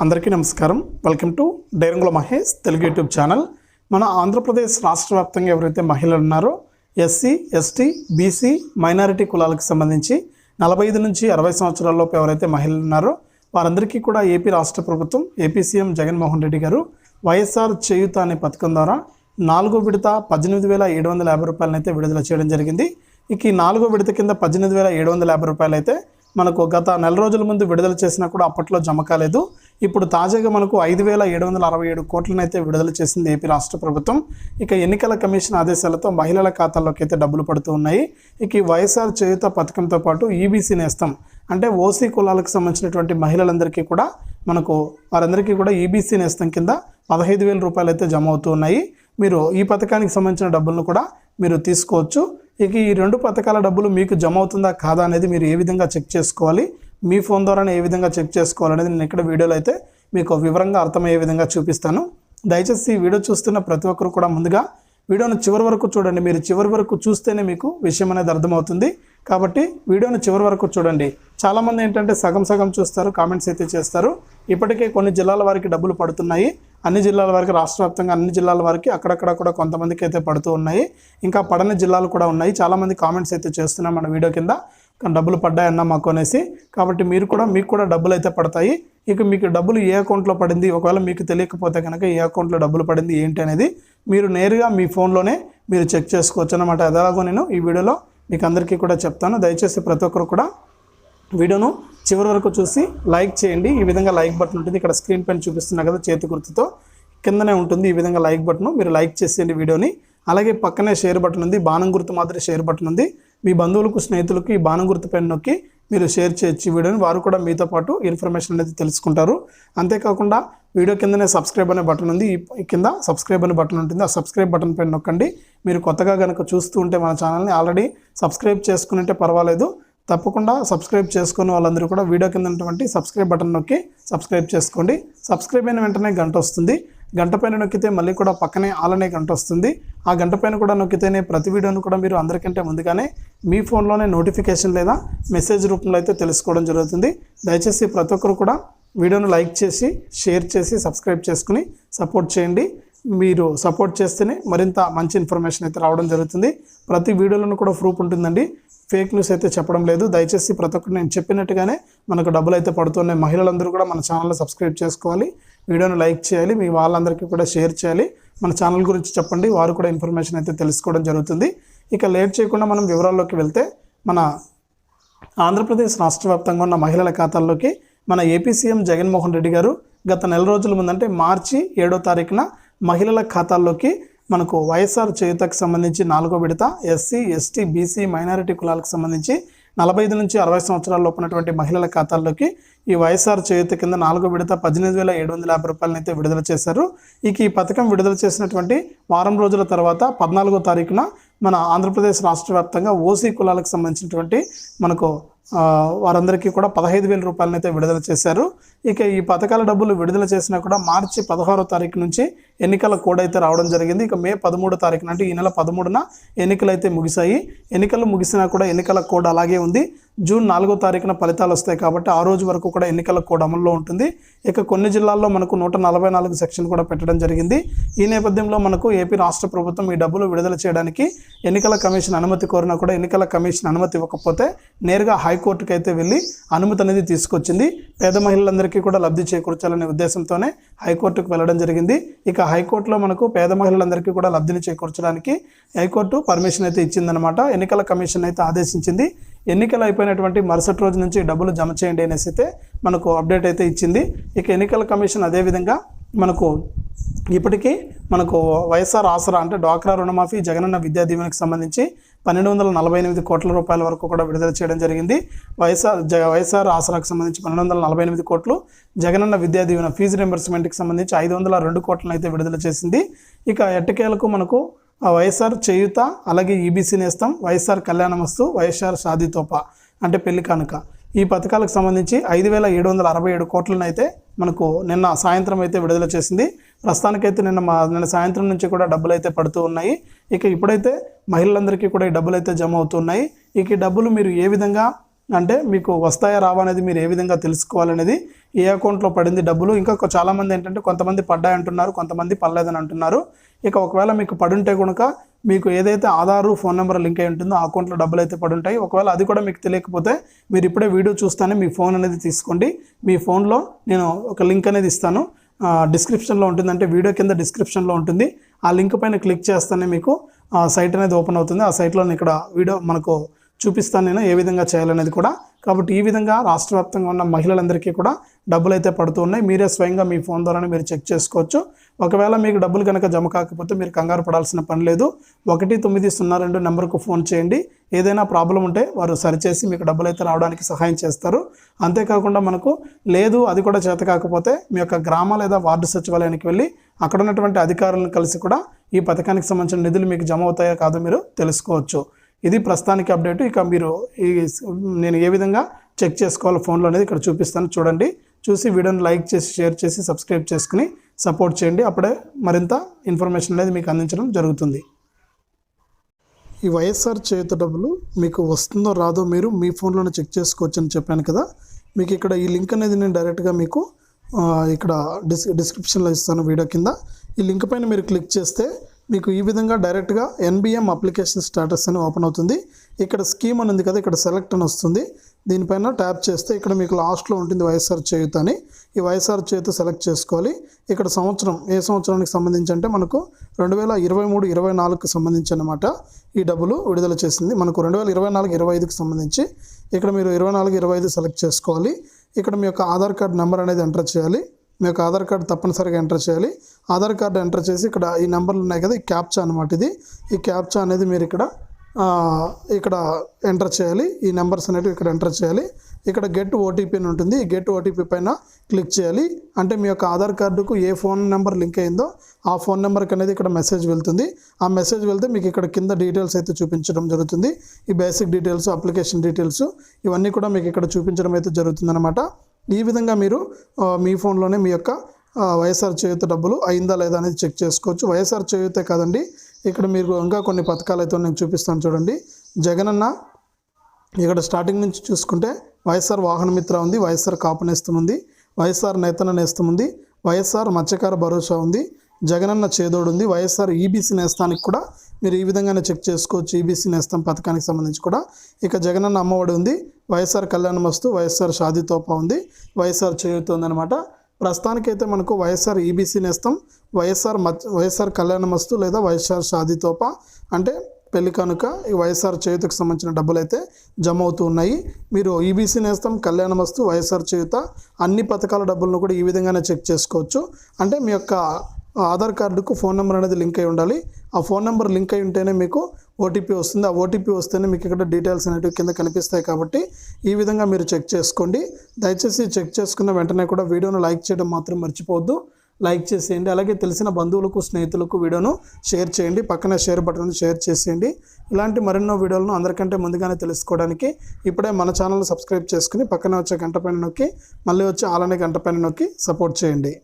అందరికీ నమస్కారం. Welcome to Dairangula Mahesh Telugu YouTube channel. మన ఆంధ్రప్రదేశ్ రాష్ట్ర వ్యాప్తంగా ఎవరైతే మహిళలు ఉన్నారో ఎస్సీ ఎస్టీ బీసీ మైనారిటీ కులాలకు సంబంధించి నలభై ఐదు నుంచి అరవై సంవత్సరాలలోపు ఎవరైతే మహిళలు ఉన్నారో వారందరికీ కూడా ఏపీ రాష్ట్ర ప్రభుత్వం ఏపీ సీఎం జగన్మోహన్ రెడ్డి గారు వైఎస్ఆర్ చేయుత అనే పథకం ద్వారా నాలుగో విడత పద్దెనిమిది వేల ఏడు వందల యాభై రూపాయలను అయితే విడుదల చేయడం జరిగింది. ఇక ఈ నాలుగో విడత కింద పద్దెనిమిది వేల ఏడు వందల యాభై రూపాయలు అయితే మనకు గత నెల రోజుల ముందు విడుదల చేసినా కూడా అప్పట్లో జమ కాలేదు. ఇప్పుడు తాజాగా మనకు ఐదు వేల ఏడు వందల అరవై ఏడు కోట్లను అయితే విడుదల చేసింది ఏపీ రాష్ట్ర ప్రభుత్వం. ఇక ఎన్నికల కమిషన్ ఆదేశాలతో మహిళల ఖాతాల్లోకి అయితే డబ్బులు పడుతూ ఉన్నాయి. ఇక ఈ వైఎస్ఆర్ చేయుత పథకంతో పాటు ఈబీసీ నేస్తం అంటే ఓసీ కులాలకు సంబంధించినటువంటి మహిళలందరికీ కూడా మనకు వారందరికీ కూడా ఈబీసీ నేస్తం కింద పదహైదు వేల రూపాయలు అయితే జమ అవుతూ ఉన్నాయి. మీరు ఈ పథకానికి సంబంధించిన డబ్బులను కూడా మీరు తీసుకోవచ్చు. ఇక ఈ రెండు పథకాల డబ్బులు మీకు జమ అవుతుందా కాదా అనేది మీరు ఏ విధంగా చెక్ చేసుకోవాలి. మీ ఫోన్ ద్వారానే ఏ విధంగా చెక్ చేసుకోవాలనేది నేను ఇక్కడ వీడియోలో అయితే మీకు వివరంగా అర్థమయ్యే విధంగా చూపిస్తాను. దయచేసి ఈ వీడియో చూస్తున్న ప్రతి ఒక్కరు కూడా ముందుగా వీడియోను చివరి వరకు చూడండి. మీరు చివరి వరకు చూస్తేనే మీకు విషయం అనేది అర్థమవుతుంది. కాబట్టి వీడియోను చివరి వరకు చూడండి. చాలామంది ఏంటంటే సగం సగం చూస్తారు కామెంట్స్ అయితే చేస్తారు. ఇప్పటికే కొన్ని జిల్లాల వారికి డబ్బులు పడుతున్నాయి. అన్ని జిల్లాల వారికి రాష్ట్ర వ్యాప్తంగా అన్ని జిల్లాల వారికి అక్కడక్కడ కూడా కొంతమందికి అయితే పడుతూ ఉన్నాయి. ఇంకా పడని జిల్లాలు కూడా ఉన్నాయి. చాలామంది కామెంట్స్ అయితే చేస్తున్నాం మన వీడియో కింద. డబ్బులు పడ్డాయన్నా మాకు అనేసి. కాబట్టి మీరు కూడా మీకు కూడా డబ్బులు అయితే పడతాయి. ఇక మీకు డబ్బులు ఏ అకౌంట్లో పడింది ఒకవేళ మీకు తెలియకపోతే కనుక ఏ అకౌంట్లో డబ్బులు పడింది ఏంటి అనేది మీరు నేరుగా మీ ఫోన్లోనే మీరు చెక్ చేసుకోవచ్చు అనమాట ఎలాగో నేను ఈ వీడియోలో మీకు అందరికీ కూడా చెప్తాను. దయచేసి ప్రతి ఒక్కరు కూడా వీడియోను చివరి వరకు చూసి లైక్ చేయండి. ఈ విధంగా లైక్ బటన్ ఉంటుంది. ఇక్కడ స్క్రీన్ పైన చూపిస్తున్నా కదా చేతి గుర్తుతో కిందనే ఉంటుంది ఈ విధంగా లైక్ బటన్. మీరు లైక్ చేసేయండి వీడియోని. అలాగే పక్కనే షేర్ బటన్ ఉంది. బాణం గుర్తు మాదిరి షేర్ బటన్ ఉంది. మీ బంధువులకు స్నేహితులకు ఈ బాణం గుర్తు పెన్ నొక్కి మీరు షేర్ చేయొచ్చు వీడియోని. వారు కూడా మీతో పాటు ఇన్ఫర్మేషన్ అనేది తెలుసుకుంటారు. అంతేకాకుండా వీడియో కిందనే సబ్స్క్రైబ్ అనే బటన్ ఉంది. ఈ కింద సబ్స్క్రైబ్ అనే బటన్ ఉంటుంది. ఆ సబ్స్క్రైబ్ బటన్ పైన నొక్కండి. మీరు కొత్తగా కనుక చూస్తూ ఉంటే మన ఛానల్ని ఆల్రెడీ సబ్స్క్రైబ్ చేసుకుంటే పర్వాలేదు. తప్పకుండా సబ్స్క్రైబ్ చేసుకుని వాళ్ళందరూ కూడా వీడియో కింద ఉన్నటువంటి సబ్స్క్రైబ్ బటన్ నొక్కి సబ్స్క్రైబ్ చేసుకోండి. సబ్స్క్రైబ్ అయిన వెంటనే గంట వస్తుంది. గంట పైన నొక్కితే మళ్ళీ కూడా పక్కనే ఆలనే గంట వస్తుంది. ఆ గంట పైన కూడా నొక్కితేనే ప్రతి వీడియోను కూడా మీరు అందరికంటే ముందుగానే మీ ఫోన్లోనే నోటిఫికేషన్ లేదా మెసేజ్ రూపంలో అయితే తెలుసుకోవడం జరుగుతుంది. దయచేసి ప్రతి ఒక్కరు కూడా వీడియోను లైక్ చేసి షేర్ చేసి సబ్స్క్రైబ్ చేసుకుని సపోర్ట్ చేయండి. మీరు సపోర్ట్ చేస్తేనే మరింత మంచి ఇన్ఫర్మేషన్ అయితే రావడం జరుగుతుంది. ప్రతి వీడియోలను కూడా ప్రూఫ్ ఉంటుందండి. ఫేక్ న్యూస్ అయితే చెప్పడం లేదు. దయచేసి ప్రతి ఒక్కరు నేను చెప్పినట్టుగానే మనకు డబ్బులు అయితే పడుతున్నాయి. మహిళలందరూ కూడా మన ఛానల్ని సబ్స్క్రైబ్ చేసుకోవాలి. వీడియోను లైక్ చేయాలి. మీ వాళ్ళందరికీ కూడా షేర్ చేయాలి. మన ఛానల్ గురించి చెప్పండి. వారు కూడా ఇన్ఫర్మేషన్ అయితే తెలుసుకోవడం జరుగుతుంది. ఇక లేట్ చేయకుండా మనం వివరాల్లోకి వెళ్తే మన ఆంధ్రప్రదేశ్ రాష్ట్ర వ్యాప్తంగా ఉన్న మహిళల ఖాతాల్లోకి మన ఏపీ సీఎం జగన్మోహన్ రెడ్డి గారు గత నెల రోజుల ముందంటే మార్చి ఏడో తారీఖున మహిళల ఖాతాల్లోకి మనకు వైఎస్ఆర్ చేయుతకు సంబంధించి నాలుగో విడత ఎస్సీ ఎస్టీ బీసీ మైనారిటీ కులాలకు సంబంధించి నలభై ఐదు నుంచి అరవై సంవత్సరాల లోపునటువంటి మహిళల ఖాతాల్లోకి ఈ వైఎస్ఆర్ చేయుత కింద నాలుగో విడత పద్దెనిమిది వేల ఏడు వందల యాభై రూపాయలను అయితే విడుదల చేశారు. ఇక ఈ పథకం విడుదల చేసినటువంటి వారం రోజుల తర్వాత పద్నాలుగో తారీఖున మన ఆంధ్రప్రదేశ్ రాష్ట్ర వ్యాప్తంగా ఓసీ కులాలకు సంబంధించినటువంటి మనకు వారందరికీ కూడా పదహైదు వేల రూపాయలను అయితే విడుదల చేశారు. ఇక ఈ పథకాల డబ్బులు విడుదల చేసినా కూడా మార్చి పదహారో తారీఖు నుంచి ఎన్నికల కోడ్ అయితే రావడం జరిగింది. ఇక మే పదమూడో తారీఖున అంటే ఈ నెల పదమూడున ఎన్నికలు అయితే ముగిశాయి. ఎన్నికలు ముగిసినా కూడా ఎన్నికల కోడ్ అలాగే ఉంది. జూన్ నాలుగో తారీఖున ఫలితాలు వస్తాయి కాబట్టి ఆ రోజు వరకు కూడా ఎన్నికల కోడ్ అమల్లో ఉంటుంది. ఇక కొన్ని జిల్లాల్లో మనకు నూట నలభై నాలుగు సెక్షన్ కూడా పెట్టడం జరిగింది. ఈ నేపథ్యంలో మనకు ఏపీ రాష్ట్ర ప్రభుత్వం ఈ డబ్బులు విడుదల చేయడానికి ఎన్నికల కమిషన్ అనుమతి కోరినా కూడా ఎన్నికల కమిషన్ అనుమతి ఇవ్వకపోతే నేరుగా హైకోర్టుకి అయితే వెళ్ళి అనుమతి అనేది తీసుకొచ్చింది. పేద మహిళలందరికీ కూడా లబ్ధి చేకూర్చాలనే ఉద్దేశంతోనే హైకోర్టుకు వెళ్ళడం జరిగింది. ఇక హైకోర్టులో మనకు పేద మహిళలందరికీ కూడా లబ్ధిని చేకూర్చడానికి హైకోర్టు పర్మిషన్ అయితే ఇచ్చిందనమాట ఎన్నికల కమిషన్ అయితే ఆదేశించింది. ఎన్నికలు అయిపోయినటువంటి మరుసటి రోజు నుంచి డబ్బులు జమ చేయండి అనేసి అయితే మనకు అప్డేట్ అయితే ఇచ్చింది. ఇక ఎన్నికల కమిషన్ అదేవిధంగా మనకు ఇప్పటికీ మనకు వైఎస్ఆర్ ఆసరా అంటే డ్వాక్రా రుణమాఫీ జగనన్న విద్యా దీవెనకు సంబంధించి పన్నెండు వందల నలభై ఎనిమిది కోట్ల రూపాయల వరకు కూడా విడుదల చేయడం జరిగింది. వైఎస్ఆర్ జ వైఎస్ఆర్ ఆసరాకు సంబంధించి పన్నెండు వందల నలభై ఎనిమిది కోట్లు జగనన్న విద్యా దీవెన ఫీజు రింబర్స్మెంట్కి సంబంధించి ఐదు వందల రెండు కోట్లను అయితే విడుదల చేసింది. ఇక ఎట్టకేలకు మనకు వైఎస్ఆర్ చేయుత అలాగే ఈబీసీ నేస్తం వైఎస్ఆర్ కళ్యాణమస్తు వైఎస్ఆర్ షాదీతోప అంటే పెళ్ళి కానుక. ఈ పథకాలకు సంబంధించి ఐదు వేల ఏడు వందల అరవై ఏడు కోట్లను అయితే మనకు నిన్న సాయంత్రం అయితే విడుదల చేసింది. ప్రస్తుతానికైతే నిన్న మా నిన్న సాయంత్రం నుంచి కూడా డబ్బులు అయితే పడుతూ ఉన్నాయి. ఇక ఇప్పుడైతే మహిళలందరికీ కూడా ఈ డబ్బులు అయితే జమ అవుతున్నాయి ఇక ఈ డబ్బులు మీరు ఏ విధంగా అంటే మీకు వస్తాయా రావా అనేది మీరు ఏ విధంగా తెలుసుకోవాలనేది ఏ అకౌంట్లో పడింది డబ్బులు. ఇంకా చాలామంది ఏంటంటే కొంతమంది పడ్డాయి అంటున్నారు కొంతమంది పడలేదని అంటున్నారు. ఇక ఒకవేళ మీకు పడుంటే కనుక మీకు ఏదైతే ఆధారు ఫోన్ నెంబర్ లింక్ అయి ఉంటుందో ఆ అకౌంట్లో డబ్బులు అయితే పడుంటాయి. ఒకవేళ అది కూడా మీకు తెలియకపోతే మీరు ఇప్పుడే వీడియో చూస్తానే మీ ఫోన్ అనేది తీసుకోండి. మీ ఫోన్లో నేను ఒక లింక్ అనేది ఇస్తాను. డిస్క్రిప్షన్లో ఉంటుంది అంటే వీడియో కింద డిస్క్రిప్షన్లో ఉంటుంది. ఆ లింక్ పైన క్లిక్ చేస్తేనే మీకు ఆ సైట్ అనేది ఓపెన్ అవుతుంది. ఆ సైట్లో ఇక్కడ వీడియో మనకు చూపిస్తాను నేను ఏ విధంగా చేయాలనేది కూడా. కాబట్టి ఈ విధంగా రాష్ట్ర వ్యాప్తంగా ఉన్న మహిళలందరికీ కూడా డబ్బులు అయితే పడుతూ ఉన్నాయి. మీరే స్వయంగా మీ ఫోన్ ద్వారానే మీరు చెక్ చేసుకోవచ్చు. ఒకవేళ మీకు డబ్బులు కనుక జమ కాకపోతే మీరు కంగారు పడాల్సిన పని లేదు. ఒకటి తొమ్మిది సున్నా రెండు నెంబర్కు ఫోన్ చేయండి. ఏదైనా ప్రాబ్లం ఉంటే వారు సరిచేసి మీకు డబ్బులు అయితే రావడానికి సహాయం చేస్తారు. అంతేకాకుండా మనకు లేదు అది కూడా చేత కాకపోతే మీ యొక్క గ్రామ లేదా వార్డు సచివాలయానికి వెళ్ళి అక్కడ ఉన్నటువంటి అధికారులను కలిసి కూడా ఈ పథకానికి సంబంధించిన నిధులు మీకు జమ అవుతాయో కాదో మీరు తెలుసుకోవచ్చు. ఇది ప్రస్తుతానికి అప్డేట్ ఇక మీరు ఈ నేను ఏ విధంగా చెక్ చేసుకోవాలో ఫోన్లో అనేది ఇక్కడ చూపిస్తాను. చూడండి. చూసి వీడియోని లైక్ చేసి షేర్ చేసి సబ్స్క్రైబ్ చేసుకుని సపోర్ట్ చేయండి. అప్పుడే మరింత ఇన్ఫర్మేషన్ అనేది మీకు అందించడం జరుగుతుంది. ఈ వైఎస్ఆర్ చేత డబ్బులు మీకు వస్తుందో రాదో మీరు మీ ఫోన్లోనే చెక్ చేసుకోవచ్చు అని చెప్పాను కదా. మీకు ఇక్కడ ఈ లింక్ అనేది నేను డైరెక్ట్గా మీకు ఇక్కడ డిస్ డిస్క్రిప్షన్లో ఇస్తాను వీడియో కింద. ఈ లింక్ పైన మీరు క్లిక్ చేస్తే మీకు ఈ విధంగా డైరెక్ట్గా ఎన్బిఎం అప్లికేషన్ స్టేటస్ అని ఓపెన్ అవుతుంది. ఇక్కడ స్కీమ్ అని ఉంది కదా ఇక్కడ సెలెక్ట్ అని వస్తుంది. దీనిపైన ట్యాప్ చేస్తే ఇక్కడ మీకు లాస్ట్లో ఉంటుంది వైఎస్ఆర్ చేయూత అని. ఈ వైఎస్ఆర్ చేయుత సెలెక్ట్ చేసుకోవాలి. ఇక్కడ సంవత్సరం ఏ సంవత్సరానికి సంబంధించి అంటే మనకు రెండు వేల ఇరవై మూడు ఇరవై నాలుగుకి సంబంధించి అనమాట ఈ డబ్బులు విడుదల చేసింది. మనకు రెండు వేల ఇరవై నాలుగు ఇరవై ఐదుకి సంబంధించి ఇక్కడ మీరు ఇరవై నాలుగు ఇరవై ఐదు సెలెక్ట్ చేసుకోవాలి. ఇక్కడ మీ యొక్క ఆధార్ కార్డ్ నెంబర్ అనేది ఎంటర్ చేయాలి. మీ యొక్క ఆధార్ కార్డు తప్పనిసరిగా ఎంటర్ చేయాలి. ఆధార్ కార్డు ఎంటర్ చేసి ఇక్కడ ఈ నెంబర్లు ఉన్నాయి కదా ఈ క్యాప్చా అనమాట ఇది. ఈ క్యాప్చా అనేది మీరు ఇక్కడ ఇక్కడ ఎంటర్ చేయాలి. ఈ నెంబర్స్ అనేటివి ఇక్కడ ఎంటర్ చేయాలి. ఇక్కడ గెట్ ఓటీపీ అని ఉంటుంది. ఈ గెట్ ఓటీపీ పైన క్లిక్ చేయాలి. అంటే మీ యొక్క ఆధార్ కార్డుకు ఏ ఫోన్ నెంబర్ లింక్ అయిందో ఆ ఫోన్ నెంబర్కి అనేది ఇక్కడ మెసేజ్ వెళ్తుంది. ఆ మెసేజ్ వెళ్తే మీకు ఇక్కడ కింద డీటెయిల్స్ అయితే చూపించడం జరుగుతుంది. ఈ బేసిక్ డీటెయిల్స్ అప్లికేషన్ డీటెయిల్స్ ఇవన్నీ కూడా మీకు ఇక్కడ చూపించడం అయితే జరుగుతుందన్నమాట. ఈ విధంగా మీరు మీ ఫోన్లోనే మీ యొక్క వైఎస్ఆర్ చేయూత డబ్బులు అయిందా లేదా అనేది చెక్ చేసుకోవచ్చు. వైఎస్ఆర్ చేయూతే కాదండి ఇక్కడ మీరు ఇంకా కొన్ని పథకాలు అయితే నేను చూపిస్తాను చూడండి. జగనన్న ఇక్కడ స్టార్టింగ్ నుంచి చూసుకుంటే వైఎస్ఆర్ వాహనమిత్ర ఉంది వైఎస్ఆర్ కాపునేస్తం ఉంది వైఎస్ఆర్ నేతన నేస్తం ఉంది వైఎస్ఆర్ మత్స్యకార భరోసా ఉంది జగనన్న చేదోడు ఉంది వైఎస్ఆర్ ఈబీసీ నేస్తానికి కూడా మీరు ఈ విధంగానే చెక్ చేసుకోవచ్చు ఈబీసీ నేస్తం పథకానికి సంబంధించి కూడా. ఇక జగనన్న అమ్మఒడి ఉంది. వైఎస్ఆర్ కళ్యాణ మస్తు వైఎస్ఆర్ షాదితోప ఉంది. వైఎస్ఆర్ చేయూత ఉందన్నమాట. ప్రస్తుతానికైతే మనకు వైఎస్ఆర్ ఈబీసీ నేస్తం వైఎస్ఆర్ వైఎస్ఆర్ కళ్యాణ వస్తు లేదా వైఎస్ఆర్ షాదితోప అంటే పెళ్ళి కనుక ఈ వైఎస్ఆర్ చేయుతకు సంబంధించిన డబ్బులు అయితే జమ అవుతూ ఉన్నాయి మీరు ఈబీసీ నేస్తం కళ్యాణ వస్తు వైఎస్ఆర్ చేయుత అన్ని పథకాల డబ్బులను కూడా ఈ విధంగానే చెక్ చేసుకోవచ్చు. అంటే మీ యొక్క ఆధార్ కార్డుకు ఫోన్ నెంబర్ అనేది లింక్ అయి ఉండాలి. ఆ ఫోన్ నెంబర్ లింక్ అయి ఉంటేనే మీకు ఓటీపీ వస్తుంది. ఆ ఓటీపీ వస్తేనే మీకు ఇక్కడ డీటెయిల్స్ అనేటివి కింద కనిపిస్తాయి కాబట్టి ఈ విధంగా మీరు చెక్ చేసుకోండి. దయచేసి చెక్ చేసుకున్న వెంటనే కూడా వీడియోను లైక్ చేయడం మాత్రం మర్చిపోవద్దు. లైక్ చేసేయండి. అలాగే తెలిసిన బంధువులకు స్నేహితులకు వీడియోను షేర్ చేయండి. పక్కన షేర్ బటన్ షేర్ చేసేయండి. ఇలాంటి మరెన్నో వీడియోలను అందరికంటే ముందుగానే తెలుసుకోవడానికి ఇప్పుడే మన ఛానల్ సబ్స్క్రైబ్ చేసుకుని పక్కన వచ్చే గంట పైన నొక్కి మళ్ళీ వచ్చే ఆలనే గంట పైన నొక్కి సపోర్ట్ చేయండి.